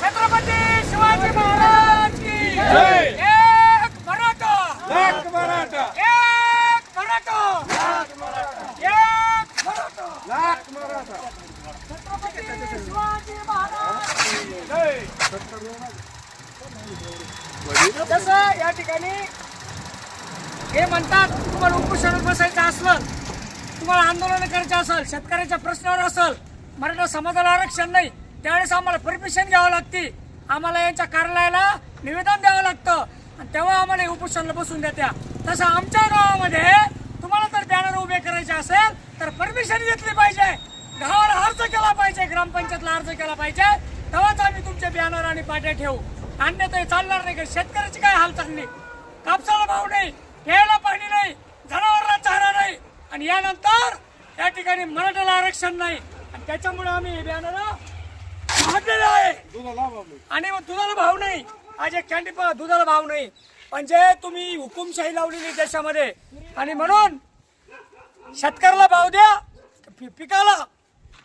छत्रपती शिवाजी महाराज की. एक मराठा! एक मराठा! एक मराठा! छत्रपती शिवाजी महाराज! जसं या ठिकाणी हे म्हणतात तुम्हाला उपोषणात बसायचं असलं तुम्हाला आंदोलन करायचं असेल शेतकऱ्याच्या प्रश्नावर असेल मराठा समाजाला आरक्षण नाही त्यावेळेस आम्हाला परमिशन घ्यावं लागते. आम्हाला यांच्या कार्यालयाला निवेदन द्यावं लागतं. आणि तेव्हा आम्हाला उपोषणला उपोषणाला बसून देत्या. तसं आमच्या गावामध्ये तुम्हाला जर बॅनर उभे करायचे असेल तर परमिशन घेतली पाहिजे. गावाला अर्ज केला पाहिजे ग्रामपंचायतला अर्ज केला पाहिजे. तेव्हाच आम्ही तुमचे बॅनर आणि पाट्या ठेवू. अन्यथा चालणार नाही का शेतकऱ्याची काय हाल चालली कापसाला भाव नाही प्यायला पाणी नाही जनावरांना चारा नाही आणि यानंतर या ठिकाणी मराठ्याला आरक्षण नाही. आणि त्याच्यामुळे आम्ही हे बॅनर काढलेलं आहे. आणि मग दुधाला भाव नाही. आज एक कॅन्टीन दुधाला भाव नाही. म्हणजे तुम्ही हुकुमशाही लावलेली देशामध्ये आणि म्हणून शेतकऱ्याला भाव द्या पि- पिकाला.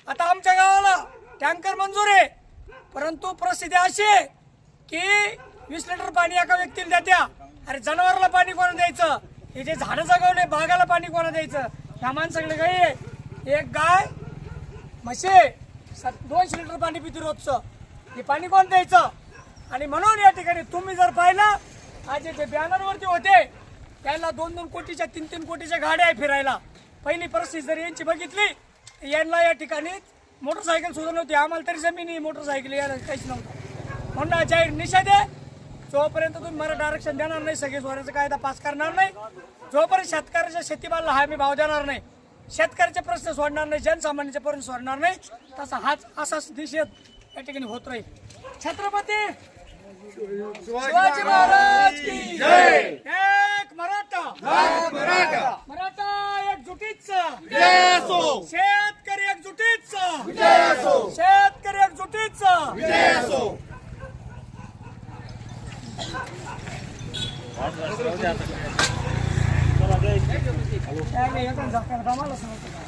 आता आमच्या गावाला टँकर मंजूर आहे. परंतु परिस्थिती अशी आहे की वीस लिटर पाणी एका व्यक्तीला द्या अरे जनावराला पाणी कोणा द्यायचं? हे जे झाडं जगवले बागाला पाणी कोणा द्यायचं? ह्या माणसाकडे काही एक गाय म्हशे सत- दोनशे लिटर पाणी पिते रोजचं. हे पाणी कोण द्यायचं? आणि म्हणून या ठिकाणी तुम्ही जर पाहिलं आज जे बॅनरवरती होते त्याला दोन दोन कोटीच्या तीन तीन कोटीच्या गाड्या आहे फिरायला. पहिली परिस्थिती जर यांची बघितली तर यांना या ठिकाणी मोटरसायकल सुद्धा नव्हती. आम्हाला तरी जमिनी मोटरसायकल यायला काहीच नव्हतं. म्हणून जाहीर निषेध आहे. जोपर्यंत तुम्ही मराठा आरक्षण देणार नाही सगळे स्वराज्य कायदा पास करणार नाही जोपर्यंत शेतकऱ्याच्या शेतीमालाला हमी भाव देणार नाही शेतकऱ्याचे प्रश्न सोडणार नाही जनसामान्याचे प्रश्न सोडणार नाही तसा हाच असाच निषेध या ठिकाणी होत राहील. छत्रपती शिवाजी महाराज की जय. एक मराठा! मराठा! मराठा एकजुटीचा शेतकरी एकजुटीचा शेतकरी एकजुटीचा Thank you.